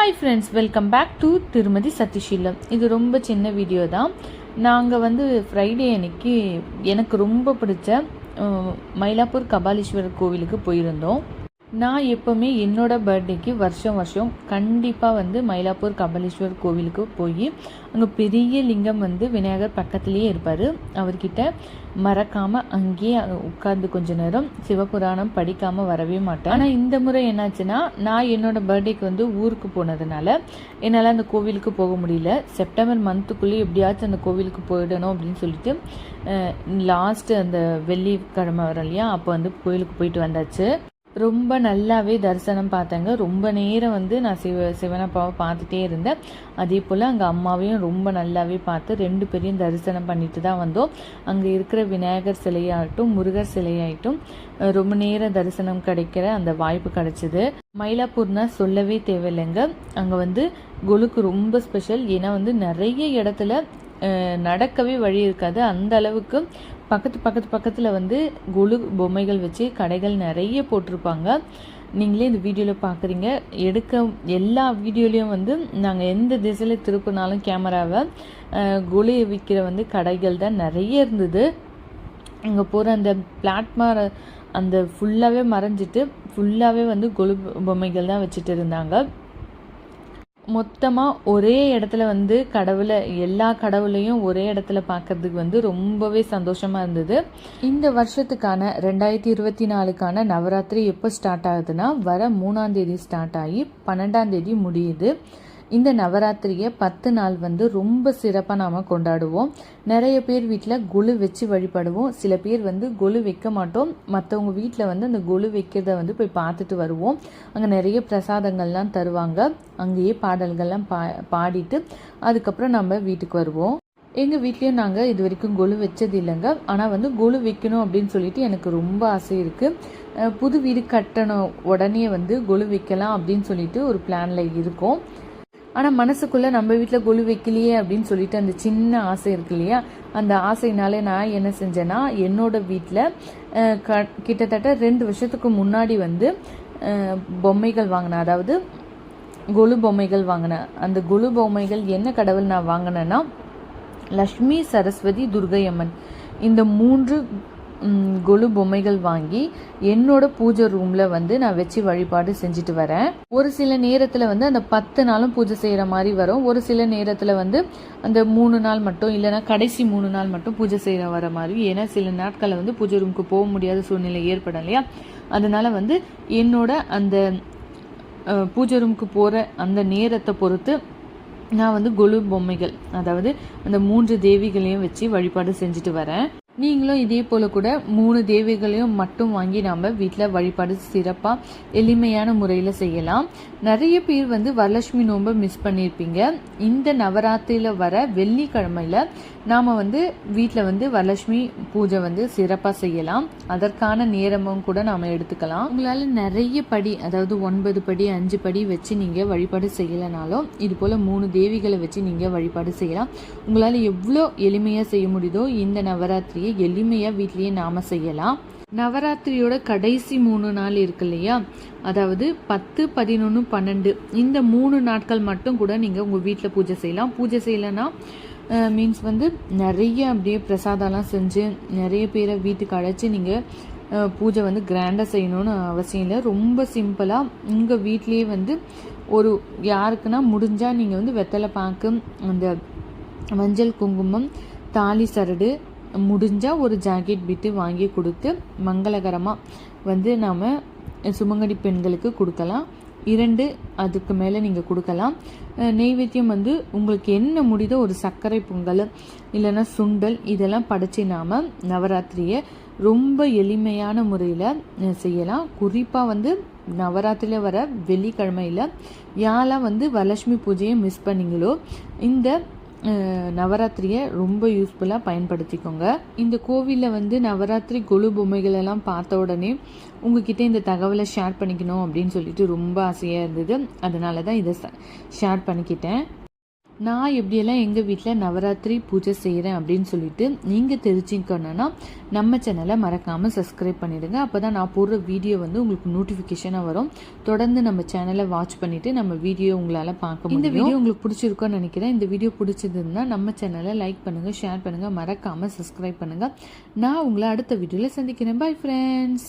Hi friends welcome back to திருமதி சத்திஷீலம் இது ரொம்ப சின்ன வீடியோ தான். நாங்கள் வந்து ஃப்ரைடே அன்னைக்கு எனக்கு ரொம்ப பிடிச்ச மயிலாப்பூர் கபாலீஸ்வரர் கோவிலுக்கு போயிருந்தோம். நான் எப்போவுமே என்னோட பர்த்டேக்கு வருஷம் வருஷம் கண்டிப்பாக வந்து மயிலாப்பூர் கபலீஸ்வர் கோவிலுக்கு போய் அங்கே பெரிய லிங்கம் வந்து விநாயகர் பக்கத்துலேயே இருப்பார். அவர்கிட்ட மறக்காமல் அங்கேயே உட்கார்ந்து கொஞ்ச நேரம் சிவபுராணம் படிக்காமல் வரவே மாட்டேன். ஆனால் இந்த முறை என்னாச்சுன்னா நான் என்னோட பர்த்டேக்கு வந்து ஊருக்கு போனதுனால என்னால் அந்த கோவிலுக்கு போக முடியல. செப்டம்பர் மந்த்துக்குள்ளே எப்படியாச்சும் அந்த கோவிலுக்கு போயிடணும் அப்படின்னு சொல்லிட்டு லாஸ்ட்டு அந்த வெள்ளிக்கிழமை வரும் இல்லையா அப்போ வந்து கோயிலுக்கு போயிட்டு வந்தாச்சு. ரொம்ப நல்லாவே தரிசனம் பார்த்தேங்க. ரொம்ப நேரம் வந்து நான் சிவ சிவனப்பாவை பார்த்துட்டே இருந்தேன். அதே போல் அங்கே அம்மாவையும் ரொம்ப நல்லாவே பார்த்து ரெண்டு பேரையும் தரிசனம் பண்ணிட்டு தான் வந்தோம். அங்கே இருக்கிற விநாயகர் சிலையாகட்டும் முருகர் சிலையாகட்டும் ரொம்ப நேரம் தரிசனம் கிடைக்கிற அந்த வாய்ப்பு கிடைச்சிது. மயிலாப்பூர்னா சொல்லவே தேவையில்லைங்க. அங்கே வந்து கொலுக்கு ரொம்ப ஸ்பெஷல் ஏன்னா வந்து நிறைய இடத்துல நடக்கவே வழி இருக்காது. அந்த அளவுக்கு பக்கத்து பக்கத்து பக்கத்தில் வந்து கொலு பொம்மைகள் வச்சு கடைகள் நிறைய போட்டிருப்பாங்க. நீங்களே இந்த வீடியோவில் பார்க்குறீங்க எடுக்க எல்லா வீடியோலையும் வந்து நாங்கள் எந்த திசையில் திருப்பினாலும் கேமராவை அஹ், விற்கிற வந்து கடைகள் தான் நிறைய இருந்தது. அங்கே போகிற அந்த பிளாட்மார் அந்த ஃபுல்லாகவே மறைஞ்சிட்டு ஃபுல்லாகவே வந்து கொலு பொம்மைகள் தான் வச்சுட்டு இருந்தாங்க. மொத்தமாக ஒரே இடத்துல வந்து கடவுளை எல்லா கடவுளையும் ஒரே இடத்துல பார்க்கறதுக்கு வந்து ரொம்பவே சந்தோஷமாக இருந்தது. இந்த வருஷத்துக்கான ரெண்டாயிரத்தி இருபத்தி நாலுக்கான நவராத்திரி எப்போ ஸ்டார்ட் ஆகுதுன்னா வர மூணாம் தேதி ஸ்டார்ட் ஆகி பன்னெண்டாம் தேதி முடியுது. இந்த நவராத்திரியை பத்து நாள் வந்து ரொம்ப சிறப்பாக நாம் கொண்டாடுவோம். நிறைய பேர் வீட்டில் கொலு வச்சு வழிபடுவோம். சில பேர் வந்து கொலு வைக்க மாட்டோம். மற்றவங்க வீட்டில் வந்து அந்த கொலு வைக்கிறத வந்து போய் பார்த்துட்டு வருவோம். அங்கே நிறைய பிரசாதங்கள்லாம் தருவாங்க. அங்கேயே பாடல்கள்லாம் பா பாடிட்டு அதுக்கப்புறம் நம்ம வீட்டுக்கு வருவோம். எங்கள் வீட்லேயும் நாங்கள் இது வரைக்கும் கொலு வச்சது இல்லைங்க. ஆனால் வந்து கொலு வைக்கணும் அப்படின்னு சொல்லிட்டு எனக்கு ரொம்ப ஆசை இருக்குது புது வீடு கட்டணும் உடனே வந்து கொலு வைக்கலாம் அப்படின்னு சொல்லிட்டு ஒரு பிளானில் இருக்கோம். ஆனால் மனசுக்குள்ளே நம்ம வீட்டில் கொலு வைக்கலையே அப்படின்னு சொல்லிட்டு அந்த சின்ன ஆசை இருக்கு இல்லையா? அந்த ஆசைனாலே நான் என்ன செஞ்சேன்னா என்னோட வீட்டில் க கிட்டத்தட்ட ரெண்டு வருஷத்துக்கு முன்னாடி வந்து பொம்மைகள் வாங்கினேன். அதாவது கொலு பொம்மைகள் வாங்கினேன். அந்த கொலு பொம்மைகள் என்ன கடவுள் நான் வாங்கினேன்னா லக்ஷ்மி சரஸ்வதி துர்கையம்மன். இந்த மூன்று கொலு பொம்மைகள் வாங்கி என்னோட பூஜை ரூமில் வந்து நான் வச்சு வழிபாடு செஞ்சுட்டு வரேன். ஒரு சில நேரத்தில் வந்து அந்த பத்து நாளும் பூஜை செய்கிற மாதிரி வரும். ஒரு சில நேரத்தில் வந்து அந்த மூணு நாள் மட்டும் இல்லைன்னா கடைசி மூணு நாள் மட்டும் பூஜை செய்கிற வர மாதிரி. ஏன்னா சில நாட்களில் வந்து பூஜை ரூமுக்கு போக முடியாத சூழ்நிலை ஏற்படும் இல்லையா? அதனால வந்து என்னோட அந்த பூஜை ரூமுக்கு போகிற அந்த நேரத்தை பொறுத்து நான் வந்து கொலு பொம்மைகள் அதாவது அந்த மூன்று தேவிகளையும் வச்சு வழிபாடு செஞ்சுட்டு வரேன். நீங்களும் இதே போல கூட மூணு தேவிகளையும் மட்டும் வாங்கி நாம வீட்டில் வழிபாடு சிறப்பாக எளிமையான முறையில் செய்யலாம். நிறைய பேர் வந்து வரலட்சுமி நோன்பை மிஸ் பண்ணியிருப்பீங்க இந்த நவராத்திரியில் வர வெள்ளிக்கிழமையில் நாம் வந்து வீட்டில் வந்து வரலட்சுமி பூஜை வந்து சிறப்பாக செய்யலாம். அதற்கான நேரமும் கூட நாம் எடுத்துக்கலாம். உங்களால் நிறைய படி அதாவது ஒன்பது படி அஞ்சு படி வச்சு நீங்கள் வழிபாடு செய்யலைனாலும் இது போல் மூணு தேவிகளை வச்சு நீங்கள் வழிபாடு செய்யலாம். உங்களால் எவ்வளோ எளிமையாக செய்ய முடியுதோ இந்த நவராத்திரியை எளிமையாக வீட்லேயே நாம் செய்யலாம். நவராத்திரியோட கடைசி மூணு நாள் இருக்கு இல்லையா? அதாவது பத்து பதினொன்று பன்னெண்டு. இந்த மூணு நாட்கள் மட்டும் கூட நீங்கள் உங்கள் வீட்டில் பூஜை செய்யலாம். பூஜை செய்யலைன்னா மீன்ஸ் வந்து நிறைய அப்படியே பிரசாதம்லாம் செஞ்சு நிறைய பேரை வீட்டுக்கு அழைச்சி நீங்கள் பூஜை வந்து கிராண்டாக செய்யணும்னு அவசியம் இல்லை. ரொம்ப சிம்பிளாக உங்கள் வீட்லேயே வந்து ஒரு யாருக்குன்னா முடிஞ்சால் நீங்கள் வந்து வெத்தலை பாக்கு அந்த மஞ்சள் குங்குமம் தாலி சரடு முடிஞ்சால் ஒரு ஜாக்கெட் பிட்டு வாங்கி கொடுத்து மங்களகரமாக வந்து நாம் சுமங்கடி பெண்களுக்கு கொடுக்கலாம். இரண்டு அதுக்கு மேலே நீங்கள் கொடுக்கலாம். நெய்வேத்தியம் வந்து உங்களுக்கு என்ன முடிதோ ஒரு சர்க்கரை பொங்கல் இல்லைன்னா சுண்டல் இதெல்லாம் படைச்சி நாம் நவராத்திரியை ரொம்ப எளிமையான முறையில் செய்யலாம். குறிப்பாக வந்து நவராத்திரியில் வர வெள்ளிக்கிழமையில் யாரெல்லாம் வந்து வரலட்சுமி பூஜையை மிஸ் பண்ணீங்களோ இந்த நவராத்திரியை ரொம்ப யூஸ்ஃபுல்லாக பயன்படுத்திக்கோங்க. இந்த கோவிலில் வந்து நவராத்திரி கொலு பொம்மைகளெல்லாம் பார்த்த உடனே உங்ககிட்ட இந்த தகவலை ஷேர் பண்ணிக்கணும் அப்படின்னு சொல்லிட்டு ரொம்ப ஆசையாக இருந்தது. அதனால தான் இதை ஷேர் பண்ணிக்கிட்டேன். நான் எப்படியெல்லாம் எங்கள் வீட்டில் நவராத்திரி பூஜை செய்கிறேன் அப்படின்னு சொல்லிட்டு நீங்கள் தெரிஞ்சுக்கணுன்னா நம்ம சேனலை மறக்காமல் சப்ஸ்கிரைப் பண்ணிடுங்க. அப்போ தான் நான் போடுற வீடியோ வந்து உங்களுக்கு நோட்டிஃபிகேஷனாக வரும். தொடர்ந்து நம்ம சேனலை வாட்ச் பண்ணிவிட்டு நம்ம வீடியோ உங்களால் பார்க்க முடியும். இந்த வீடியோ உங்களுக்கு பிடிச்சிருக்கோன்னு நினைக்கிறேன். இந்த வீடியோ பிடிச்சதுன்னா நம்ம சேனலை லைக் பண்ணுங்கள் ஷேர் பண்ணுங்கள் மறக்காமல் சப்ஸ்கிரைப் பண்ணுங்கள் நான் உங்களை அடுத்த வீடியோவில் சந்திக்கிறேன். Bye friends